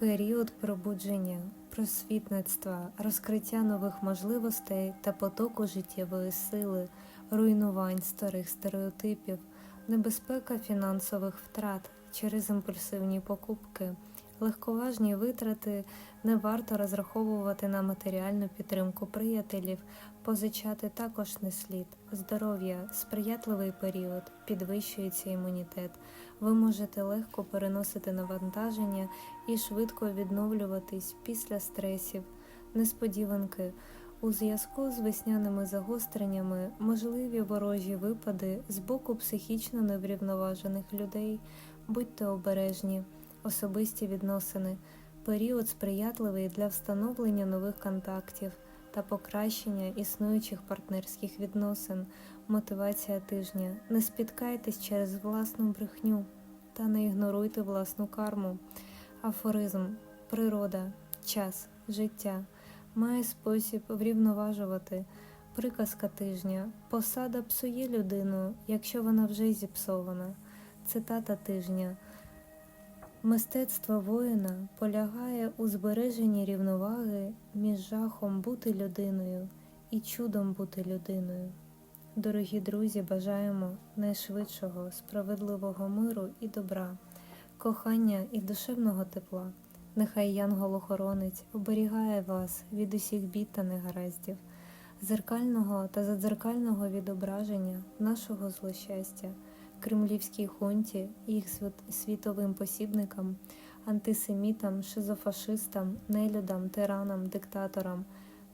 Період пробудження, просвітництва, розкриття нових можливостей та потоку життєвої сили, руйнувань старих стереотипів, небезпека фінансових втрат через імпульсивні покупки, легковажні витрати, не варто розраховувати на матеріальну підтримку приятелів, позичати також не слід. Здоров'я, сприятливий період, підвищується імунітет. Ви можете легко переносити навантаження і швидко відновлюватись після стресів, несподіванки. У зв'язку з весняними загостреннями можливі ворожі випади з боку психічно неврівноважених людей. Будьте обережні, особисті відносини, період сприятливий для встановлення нових контактів та покращення існуючих партнерських відносин, мотивація тижня. Не спіткайтесь через власну брехню та не ігноруйте власну карму. Афоризм, природа, час, життя має спосіб врівноважувати. Приказка тижня. Посада псує людину, якщо вона вже зіпсована. Цитата тижня. Мистецтво воїна полягає у збереженні рівноваги між жахом бути людиною і чудом бути людиною. Дорогі друзі, бажаємо найшвидшого, справедливого миру і добра, кохання і душевного тепла. Нехай янгол-охоронець оберігає вас від усіх бід та негараздів, зеркального та задзеркального відображення нашого злощастя, кремлівській хунті, їх світовим посібникам, антисемітам, шизофашистам, нелюдам, тиранам, диктаторам,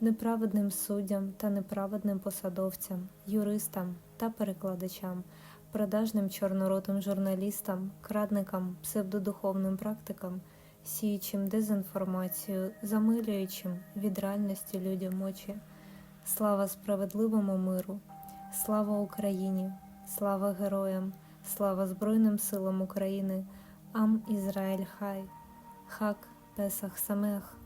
неправедним суддям та неправедним посадовцям, юристам та перекладачам, продажним чорноротим журналістам, крадникам, псевдодуховним практикам сіючим дезінформацію, замилюючим від реальності людям очі. Слава справедливому миру, слава Україні, слава героям, слава Збройним силам України, Ам Ізраїль Хай, Хак Песах Самех.